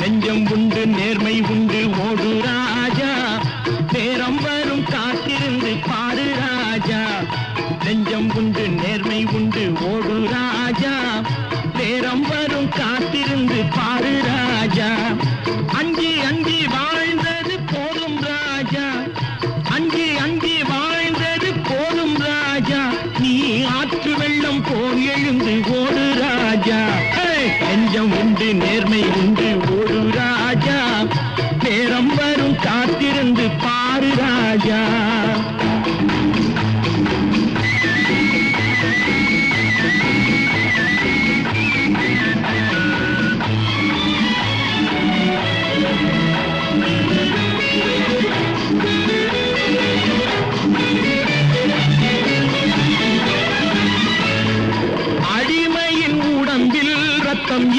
நெஞ்சம் உண்டு நேர்மை உண்டு ஓடு ராஜா. நேரம் வரும் காத்திருந்து பாடு ராஜா. நெஞ்சம் உண்டு நேர்மை உண்டு ஓடு ராஜா. நேரம் வரும் காத்திருந்து பாடு ராஜா. அஞ்சி அஞ்சி வாழ்ந்தது போதும் ராஜா. அஞ்சி அஞ்சி வாழ்ந்தது போதும் ராஜா. நீ ஆற்று வெள்ளம் போல் எழுந்து ஓடு ராஜா. நெஞ்சம் உண்டு நேர்மை உண்டு ஒரு ராஜா. நேரம் வரும் காத்திருந்து பாரு ராஜா. கூட்டம்